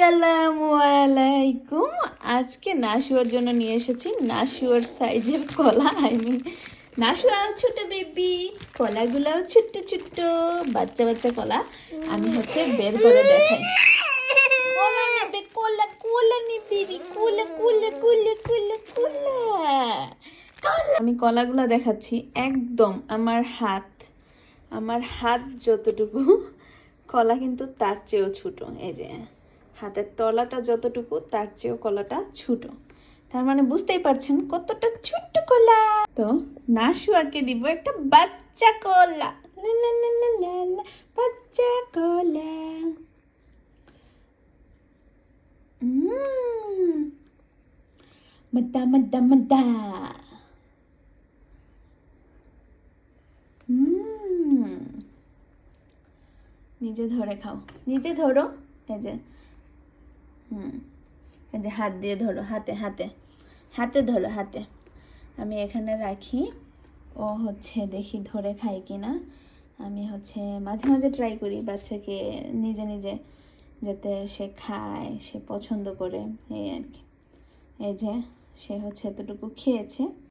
আসসালামু আলাইকুম। আজকে নাশুয়ার জন্য নিয়ে এসেছি নাশুয়ার সাইজের কলা। আই মিন নাশুয়াও ছোট বেবি কলাগুলাও ছোট্ট ছোট্ট, বাচ্চা বাচ্চা কলা। আমি হচ্ছে বের করে দেখাই। কলা কলা কলা। আমি কলাগুলো দেখাচ্ছি একদম আমার হাত আমার হাত যতটুকু, কলা কিন্তু তার চেয়েও ছোট। এই যে। হাতের তলাটা যতটুকু তার চেয়েও কলাটা ছোট। তার মানে বুঝতেই পারছেন কতটা ছোট্ট কলা। তো না নাশুয়াকে দিব একটা বাচ্চা কলা। বাচ্চা কলা। উম, মাদা মাদা মাদা। হুম নিজে ধরে খাও। নিজে ধরো এই যে হুম, এই যে হাত দিয়ে ধরো, হাতে হাতে হাতে ধরো, হাতে। আমি এখানে রাখি, ও হচ্ছে দেখি ধরে খায় কি না আমি হচ্ছে মাঝে মাঝে ট্রাই করি বাচ্চাকে নিজে নিজে যাতে সে খায়, সে পছন্দ করে, এই আর কি। এই যে সে হচ্ছে এতটুকু খেয়েছে।